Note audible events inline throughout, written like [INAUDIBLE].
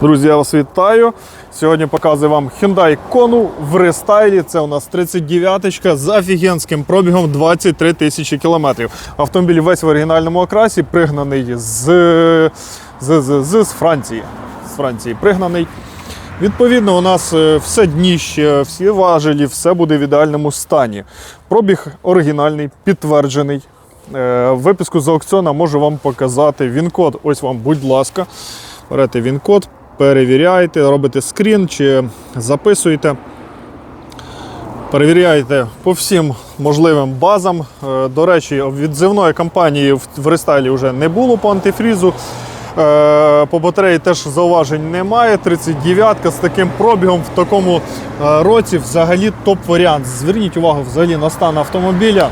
Друзі, я вас вітаю. Сьогодні показую вам Hyundai Kona в рестайлі. Це у нас 39-ка з офігенським пробігом 23 тисячі кілометрів. Автомобіль весь в оригінальному окрасі, пригнаний з, з, з, з, з Франції. З Франції пригнаний. Відповідно, у нас е, все дніще, всі важелі, все буде в ідеальному стані. Пробіг оригінальний, підтверджений. Е, Виписку з аукціона можу вам показати. Він-код, ось вам, будь ласка. Берете він-код, перевіряєте, робите скрін чи записуєте. Перевіряєте по всім можливим базам. Е, До речі, відзивної кампанії в рестайлі вже не було по антифрізу. Е, По батареї теж зауважень немає. 39-ка з таким пробігом в такому е, році взагалі топ-варіант. Зверніть увагу взагалі на стан автомобіля.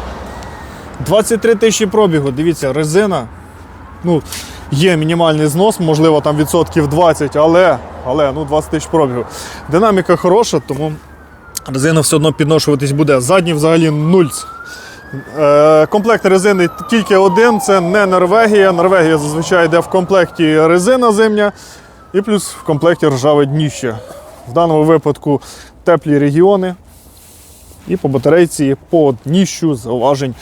23 тисячі пробігу. Дивіться, резина. Ну, є мінімальний знос, можливо, там відсотків 20, але, але ну, 20 тисяч пробігу. Динаміка хороша, тому резина все одно підношуватись буде. Задній взагалі нульц. Е, комплект резини тільки один, це не Норвегія. Норвегія зазвичай йде в комплекті резина зимня і плюс в комплекті ржаве дніще. В даному випадку теплі регіони. І по батарейці, по дніщу зауважень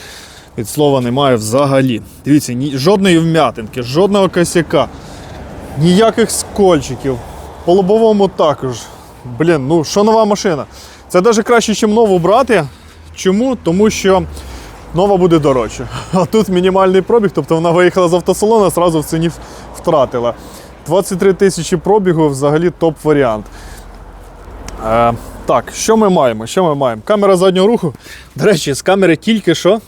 від слова немає взагалі. Дивіться, ні, жодної вм'ятинки, жодного косяка, ніяких скольчиків. По лобовому також. Блін, ну що нова машина? Це навіть краще, ніж нову брати. Чому? Тому що нова буде дорожче. [LAUGHS] А тут мінімальний пробіг, тобто вона виїхала з автосалону, одразу в ціні втратила. 23 тисячі пробігу взагалі топ-варіант. Е, так, що ми маємо? Що ми маємо? Камера заднього руху. До речі, з камери тільки що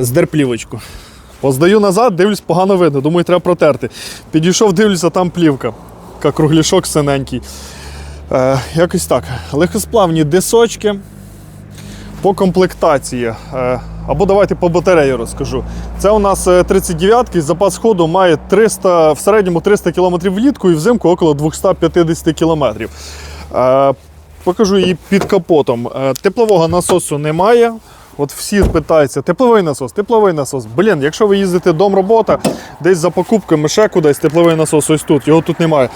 здер плівочку. Поздаю назад, дивлюсь, погано видно. Думаю, треба протерти. Підійшов, дивлюся, там плівка. Як кругляшок синенький. Е, якось так. Легкосплавні дисочки. По комплектації. Е, або давайте по батареї розкажу. Це у нас 39-й, запас ходу має 300, в середньому 300 км влітку і взимку около 250 км. Е, покажу її під капотом. Е, теплового насосу немає. От всі питаються, тепловий насос, тепловий насос. Блін, якщо ви їздите домробота, десь за покупками ще кудись, тепловий насос ось тут, його тут немає.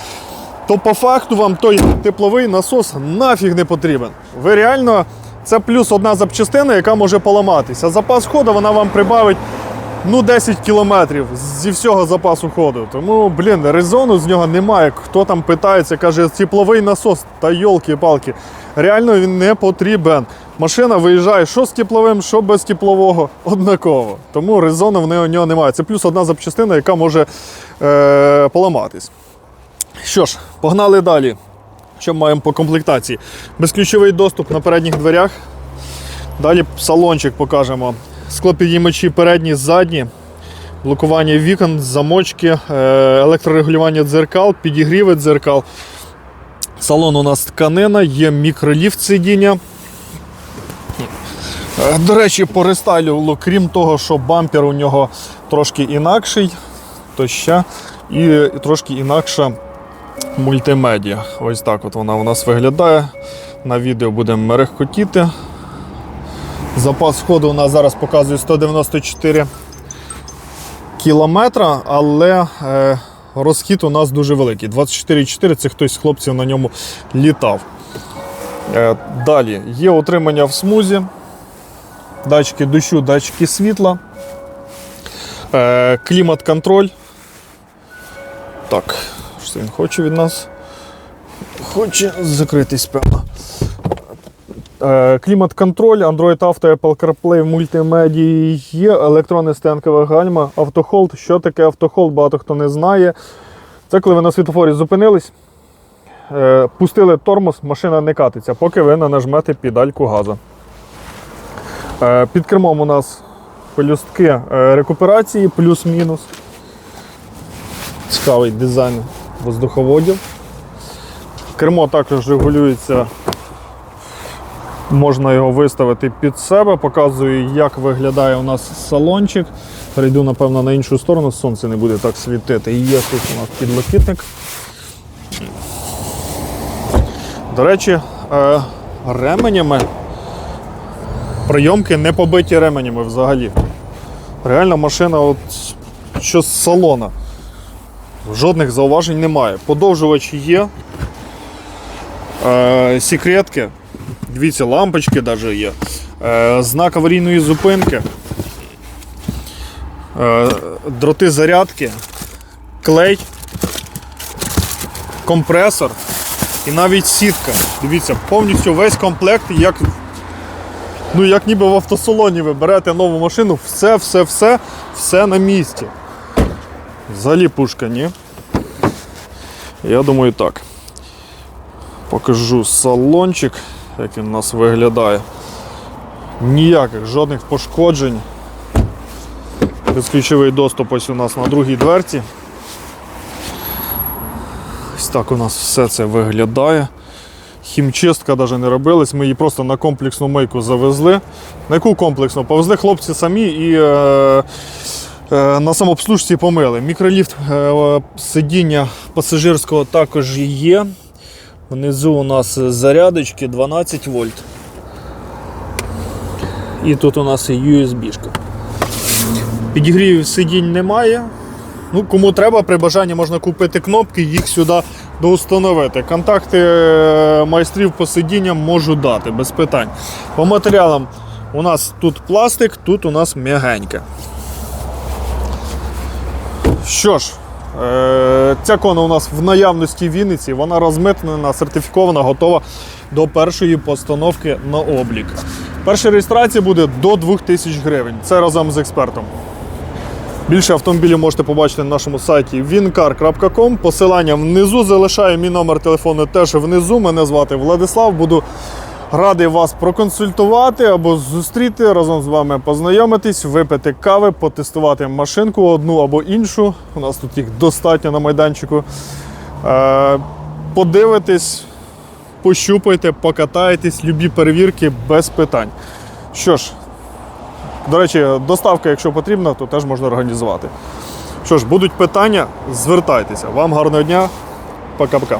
То по факту вам той тепловий насос нафіг не потрібен. Ви реально, це плюс одна запчастина, яка може поламатися. Запас ходу вона вам прибавить ну, 10 кілометрів зі всього запасу ходу. Тому, блін, резону з нього немає. Хто там питається, каже, тепловий насос, та йолки-палки. Реально він не потрібен. Машина виїжджає що з тепловим, що без теплового, однаково. Тому резону в нього немає. Це плюс одна запчастина, яка може е- поламатись. Що ж, погнали далі. Що маємо по комплектації? Безключовий доступ на передніх дверях. Далі салончик покажемо. Склопідіймачі передні, задні, блокування вікон, замочки, е, електрорегулювання дзеркал, підігріви дзеркал. Салон у нас тканина, є мікроліфт сидіння. Е, До речі, по рестайлю, крім того, що бампер у нього трошки інакший, то ще і трошки інакша мультимедіа. Ось так от вона у нас виглядає. На відео будемо мерехкотіти. Запас ходу у нас зараз показує 194 кілометра, але е, розхід у нас дуже великий. 24,4 це хтось з хлопців на ньому літав. Е, далі є утримання в смузі, датчики дощу, датчики світла, е, клімат-контроль. Так, що він хоче від нас? Хоче закритись, певно. Е, Клімат-контроль, Android Auto, Apple CarPlay, мультимедії є, електронне стенкове гальма, автохолд. Що таке автохолд, багато хто не знає. Це коли ви на світлофорі зупинились, е, пустили тормоз, машина не катиться, поки ви не нажмете педальку газу. Е, Під кермом у нас пелюстки е, рекуперації, плюс-мінус. Цікавий дизайн воздуховодів. Кермо також регулюється Можна його виставити під себе, показую, як виглядає у нас салончик. Перейду, напевно, на іншу сторону, сонце не буде так світити. І є тут у нас підлокітник. До речі, е, ременями прийомки не побиті ременями взагалі. Реально машина, от, що з салона. Жодних зауважень немає. Подовжувач є. Е, секретки. Дивіться, лампочки навіть є. Е, знак аварійної зупинки. Е, дроти зарядки, клей, компресор і навіть сітка. Дивіться, повністю весь комплект, як, ну, як ніби в автосалоні ви берете нову машину, все, все, все, все на місці. Взагалі пушка, ні? Я думаю так. Покажу салончик, як він у нас виглядає. Ніяких жодних пошкоджень. Безключовий доступ ось у нас на другій дверці. Ось так у нас все це виглядає. Хімчистка навіть не робилась, ми її просто на комплексну мийку завезли. На яку комплексну? Повезли хлопці самі і е, е, на самообслужці помили. Мікроліфт е, сидіння пасажирського також є. Внизу у нас зарядочки 12 вольт. І тут у нас і USB-шка. Підігрівів сидінь немає. Ну, кому треба, при бажанні можна купити кнопки, їх сюди доустановити. Контакти е, майстрів по сидінням можу дати, без питань. По матеріалам у нас тут пластик, тут у нас м'ягеньке. Що ж, е, ця кона у нас в наявності в Вінниці, вона розмитнена, сертифікована, готова до першої постановки на облік. Перша реєстрація буде до 2000 гривень. Це разом з експертом. Більше автомобілів можете побачити на нашому сайті wincar.com. Посилання внизу залишаю мій номер телефону теж внизу. Мене звати Владислав. Буду радий вас проконсультувати або зустріти, разом з вами познайомитись, випити кави, потестувати машинку одну або іншу. У нас тут їх достатньо на майданчику. Е, подивитись, пощупайте, покатайтесь, любі перевірки без питань. Що ж, до речі, доставка, якщо потрібна, то теж можна організувати. Що ж, будуть питання, звертайтеся. Вам гарного дня. Пока-пока.